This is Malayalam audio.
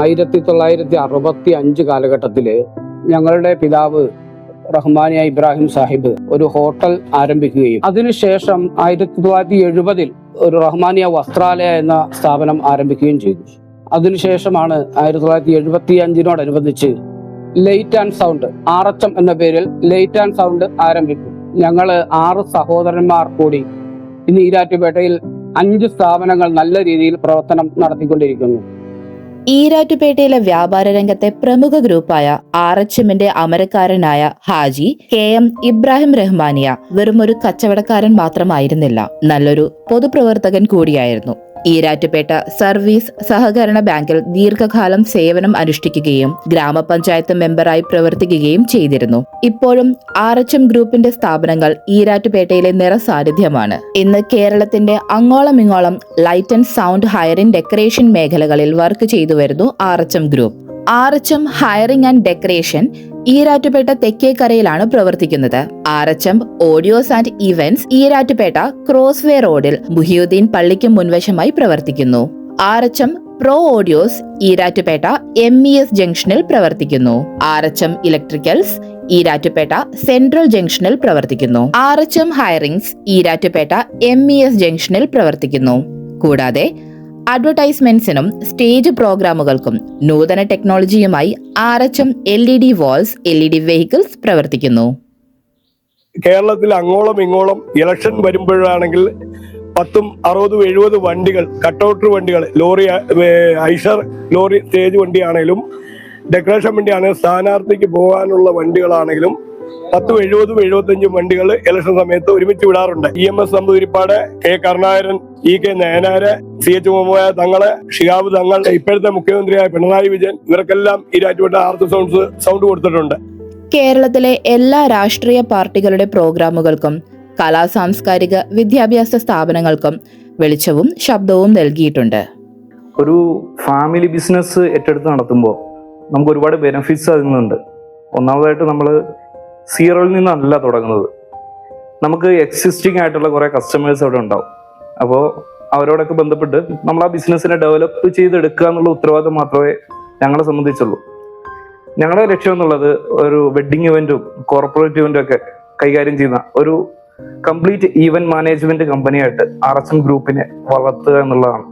ആയിരത്തി തൊള്ളായിരത്തി അറുപത്തി അഞ്ച് കാലഘട്ടത്തിൽ ഞങ്ങളുടെ പിതാവ് റഹ്മാനിയ ഇബ്രാഹിം സാഹിബ് ഒരു ഹോട്ടൽ ആരംഭിക്കുകയും അതിനുശേഷം ആയിരത്തി തൊള്ളായിരത്തി എഴുപതിൽ ഒരു റഹ്മാനിയ വസ്ത്രാലയ എന്ന സ്ഥാപനം ആരംഭിക്കുകയും ചെയ്തു. അതിനുശേഷമാണ് ആയിരത്തി തൊള്ളായിരത്തി എഴുപത്തി അഞ്ചിനോടനുബന്ധിച്ച് light and sound R H M എന്ന പേരിൽ ലൈറ്റ് ആൻഡ് സൗണ്ട് ആരംഭിക്കും. ഞങ്ങൾ ആറ് സഹോദരന്മാർ കൂടി ഇന്ന് ഈരാറ്റുപേട്ടയിൽ അഞ്ച് സ്ഥാപനങ്ങൾ നല്ല രീതിയിൽ പ്രവർത്തനം നടത്തിക്കൊണ്ടിരിക്കുന്നു. ഈരാറ്റുപേട്ടയിലെ വ്യാപാര രംഗത്തെ പ്രമുഖ ഗ്രൂപ്പായ ആർ എച്ച് എമ്മിന്റെ അമരക്കാരനായ ഹാജി കെ എം ഇബ്രാഹിം റഹ്മാനിയ വെറും ഒരു കച്ചവടക്കാരൻ മാത്രമായിരുന്നില്ല. നല്ലൊരു പൊതുപ്രവർത്തകൻ കൂടിയായിരുന്നു. ഈരാറ്റുപേട്ട സർവീസ് സഹകരണ ബാങ്കിൽ ദീർഘകാലം സേവനം അനുഷ്ഠിക്കുകയും ഗ്രാമപഞ്ചായത്ത് മെമ്പറായി പ്രവർത്തിക്കുകയും ചെയ്തിരുന്നു. ഇപ്പോഴും ആർ എച്ച് എം ഗ്രൂപ്പിന്റെ സ്ഥാപനങ്ങൾ ഈരാറ്റുപേട്ടയിലെ നിറസാന്നിധ്യമാണ്. ഇന്ന് കേരളത്തിന്റെ അങ്ങോളമിങ്ങോളം light and sound hiring decoration മേഖലകളിൽ വർക്ക് ചെയ്തു വരുന്നു R H M group. R H M hiring and decoration Erattupetta തെക്കേക്കരയിലാണ് പ്രവർത്തിക്കുന്നത്. R H M audios and events Erattupetta crossway റോഡിൽ മുഹിയുദ്ദീൻ പള്ളിക്ക് മുൻവശമായി പ്രവർത്തിക്കുന്നു. R H M pro audios Erattupetta M E S ജംഗ്ഷനിൽ പ്രവർത്തിക്കുന്നു. R H M electricals Erattupetta central ജംഗ്ഷനിൽ പ്രവർത്തിക്കുന്നു. R H M hirings Erattupetta M E S ജംഗ്ഷനിൽ പ്രവർത്തിക്കുന്നു. കൂടാതെ അഡ്വർടൈസ്മെന്റ്സിനും സ്റ്റേജ് പ്രോഗ്രാമുകൾക്കും നൂതന ടെക്നോളജിയുമായി R H M L E D walls L E D vehicles പ്രവർത്തിക്കുന്നു. കേരളത്തിൽ അങ്ങോളം ഇങ്ങോളം ഇലക്ഷൻ വരുമ്പോഴാണെങ്കിൽ പത്തും അറുപതും എഴുപത് വണ്ടികൾ കട്ടൗട്ടർ വണ്ടികൾ ലോറി ഐഷർ ലോറി സ്റ്റേജ് വണ്ടിയാണെങ്കിലും ഡെക്കറേഷൻ വണ്ടിയാണെങ്കിലും സ്ഥാനാർത്ഥിക്ക് പോകാനുള്ള വണ്ടികളാണെങ്കിലും പത്തും എഴുപതും എഴുപത്തഞ്ചും വണ്ടികൾ ഇലക്ഷൻ സമയത്ത് ഒരുമിച്ച് വിടാറുണ്ട്. E M S Namboodiripad K Karunakaran E K Nayanar C H Muhammad Thangal Shihab Thangal ഇപ്പോഴത്തെ മുഖ്യമന്ത്രിയായ പിണറായി വിജയൻ ഇവർക്കെല്ലാം ഈ രാജ്യപ്പെട്ട ആർത്ത് സൗണ്ട്സ് സൗണ്ട് കൊടുത്തിട്ടുണ്ട്. കേരളത്തിലെ എല്ലാ രാഷ്ട്രീയ പാർട്ടികളുടെ പ്രോഗ്രാമുകൾക്കും കലാ സാംസ്കാരിക വിദ്യാഭ്യാസ സ്ഥാപനങ്ങൾക്കും വെളിച്ചവും ശബ്ദവും നൽകിയിട്ടുണ്ട്. ഒരു ഫാമിലി ബിസിനസ് ഏറ്റെടുത്ത് നടത്തുമ്പോൾ നമുക്ക് ഒരുപാട് ബെനിഫിറ്റ്സ് അതിൽ നിന്നുണ്ട്. ഒന്നാമതായിട്ട് നമ്മൾ സീറോയിൽ നിന്നല്ല തുടങ്ങുന്നത്. നമുക്ക് എക്സിസ്റ്റിംഗ് ആയിട്ടുള്ള കുറേ കസ്റ്റമേഴ്സ് അവിടെ ഉണ്ടാവും. അപ്പോൾ അവരോടൊക്കെ ബന്ധപ്പെട്ട് നമ്മൾ ആ ബിസിനസ്സിനെ ഡെവലപ്പ് ചെയ്തെടുക്കുക എന്നുള്ള ഉത്തരവാദിത്വം മാത്രമേ ഞങ്ങളെ സംബന്ധിച്ചുള്ളൂ. ഞങ്ങളുടെ ലക്ഷ്യം എന്നുള്ളത് ഒരു വെഡിങ് ഇവന്റും കോർപ്പറേറ്റ് ഇവന്റും ഒക്കെ കൈകാര്യം ചെയ്യുന്ന ഒരു കംപ്ലീറ്റ് ഈവന്റ് മാനേജ്മെന്റ് കമ്പനിയായിട്ട് ആർ എസ് എം ഗ്രൂപ്പിനെ വളർത്തുക എന്നുള്ളതാണ്.